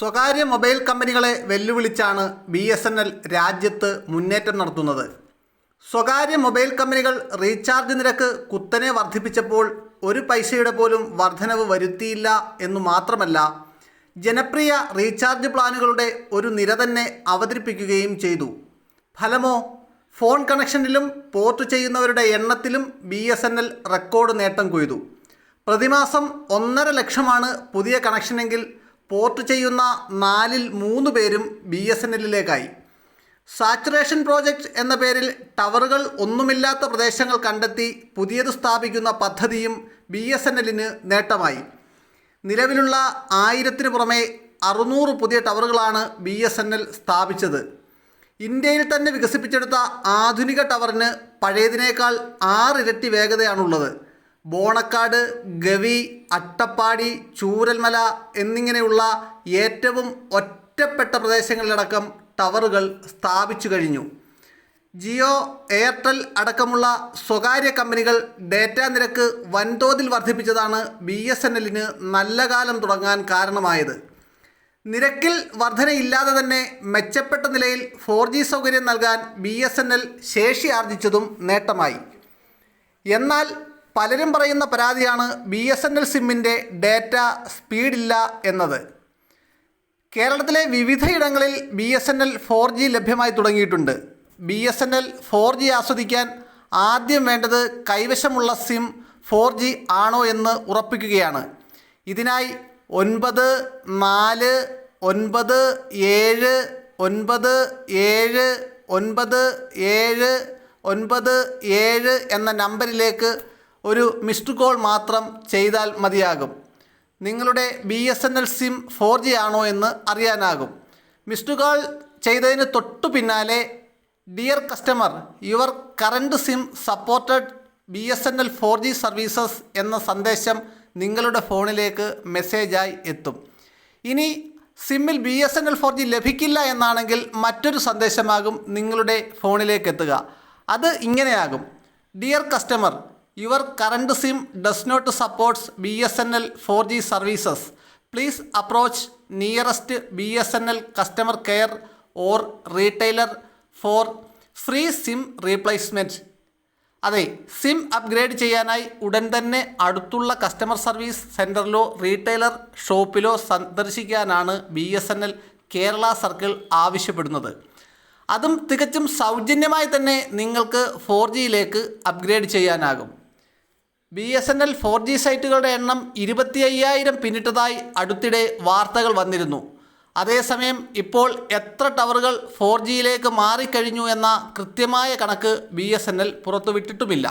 സ്വകാര്യ മൊബൈൽ കമ്പനികളെ വെല്ലുവിളിച്ചാണ് ബി എസ് എൻ എൽ രാജ്യത്ത് മുന്നേറ്റം നടത്തുന്നത്. സ്വകാര്യ മൊബൈൽ കമ്പനികൾ റീചാർജ് നിരക്ക് കുത്തനെ വർദ്ധിപ്പിച്ചപ്പോൾ ഒരു പൈസയുടെ പോലും വർധനവ് വരുത്തിയില്ല എന്നു മാത്രമല്ല ജനപ്രിയ റീചാർജ് പ്ലാനുകളുടെ ഒരു നിര തന്നെ അവതരിപ്പിക്കുകയും ചെയ്തു. ഫലമോ ഫോൺ കണക്ഷനിലും പോർട്ട് ചെയ്യുന്നവരുടെ എണ്ണത്തിലും B S N L record നേട്ടം കൊയ്തു. പ്രതിമാസം ഒന്നര ലക്ഷമാണ് പുതിയ കണക്ഷനെങ്കിൽ പോർട്ട് ചെയ്യുന്ന നാലിൽ മൂന്ന് പേരും ബി എസ് എൻ എല്ലിലേക്കായി. സാച്ചുറേഷൻ പ്രോജക്റ്റ് എന്ന പേരിൽ ടവറുകൾ ഒന്നുമില്ലാത്ത പ്രദേശങ്ങൾ കണ്ടെത്തി പുതിയത് സ്ഥാപിക്കുന്ന പദ്ധതിയും ബി എസ് എൻ എല്ലിന് നേട്ടമായി. നിലവിലുള്ള ആയിരത്തിന് പുറമെ അറുന്നൂറ് പുതിയ ടവറുകളാണ് ബി എസ് എൻ എൽ സ്ഥാപിച്ചത്. ഇന്ത്യയിൽ തന്നെ വികസിപ്പിച്ചെടുത്ത ആധുനിക ടവറിന് പഴയതിനേക്കാൾ ആറിരട്ടി വേഗതയാണുള്ളത്. ബോണക്കാട് ഗവി അട്ടപ്പാടി ചൂരൽമല എന്നിങ്ങനെയുള്ള ഏറ്റവും ഒറ്റപ്പെട്ട പ്രദേശങ്ങളിലടക്കം ടവറുകൾ സ്ഥാപിച്ചു കഴിഞ്ഞു. ജിയോ എയർടെൽ അടക്കമുള്ള സ്വകാര്യ കമ്പനികൾ ഡേറ്റാ നിരക്ക് വൻതോതിൽ വർദ്ധിപ്പിച്ചതാണ് ബി എസ് എൻ എല്ലിന് നല്ല കാലം തുടങ്ങാൻ കാരണമായത്. നിരക്കിൽ വർധനയില്ലാതെ തന്നെ മെച്ചപ്പെട്ട നിലയിൽ ഫോർ ജി സൗകര്യം നൽകാൻ ബി എസ് എൻ എൽ ശേഷി ആർജിച്ചതും നേട്ടമായി. എന്നാൽ പലരും പറയുന്ന പരാതിയാണ് ബി എസ് എൻ എൽ സിമ്മിന്റെ ഡേറ്റ സ്പീഡില്ല എന്നത്. കേരളത്തിലെ വിവിധയിടങ്ങളിൽ B S N L four G ലഭ്യമായി തുടങ്ങിയിട്ടുണ്ട്. B S N L four G ആസ്വദിക്കാൻ ആദ്യം വേണ്ടത് കൈവശമുള്ള സിം ഫോർ ജി ആണോ എന്ന് ഉറപ്പിക്കുകയാണ്. ഇതിനായി ഒൻപത് നാല് ഒൻപത് ഏഴ് ഒൻപത് ഏഴ് ഒൻപത് ഏഴ് ഒൻപത് ഏഴ് എന്ന നമ്പറിലേക്ക് ഒരു മിസ്ഡ് കോൾ മാത്രം ചെയ്താൽ മതിയാകും. നിങ്ങളുടെ B S N L SIM four G ആണോ എന്ന് അറിയാനാകും. മിസ്ഡ് കോൾ ചെയ്തതിന് തൊട്ടു പിന്നാലെ dear customer your current SIM supported B S N L four G services എന്ന സന്ദേശം നിങ്ങളുടെ ഫോണിലേക്ക് മെസ്സേജായി എത്തും. ഇനി സിമ്മിൽ B S N L four G ലഭിക്കില്ല എന്നാണെങ്കിൽ മറ്റൊരു സന്ദേശമാകും നിങ്ങളുടെ ഫോണിലേക്ക് എത്തുക. അത് ഇങ്ങനെയാകും. Dear customer your current SIM does not supports B S N L four G services. Please approach nearest B S N L customer care or retailer for free SIM replacement അതെ SIM upgrade ചെയ്യാനായി ഉടൻ തന്നെ അടുത്തുള്ള customer service സെന്ററിലോ retailer ഷോപ്പിലോ സന്ദർശിക്കാനാണ് B S N L Kerala circle ആവശ്യപ്പെടുന്നത്. അതും തികച്ചും സൗജന്യമായി തന്നെ നിങ്ങൾക്ക് ഫോർ ജിയിലേക്ക് അപ്ഗ്രേഡ് ചെയ്യാനാകും. B S N L four G സൈറ്റുകളുടെ എണ്ണം ഇരുപത്തി അയ്യായിരം പിന്നിട്ടതായി അടുത്തിടെ വാർത്തകൾ വന്നിരുന്നു. അതേസമയം ഇപ്പോൾ എത്ര ടവറുകൾ ഫോർ ജിയിലേക്ക് മാറിക്കഴിഞ്ഞു എന്ന കൃത്യമായ കണക്ക് ബി എസ് എൻ എൽ പുറത്തുവിട്ടിട്ടുമില്ല.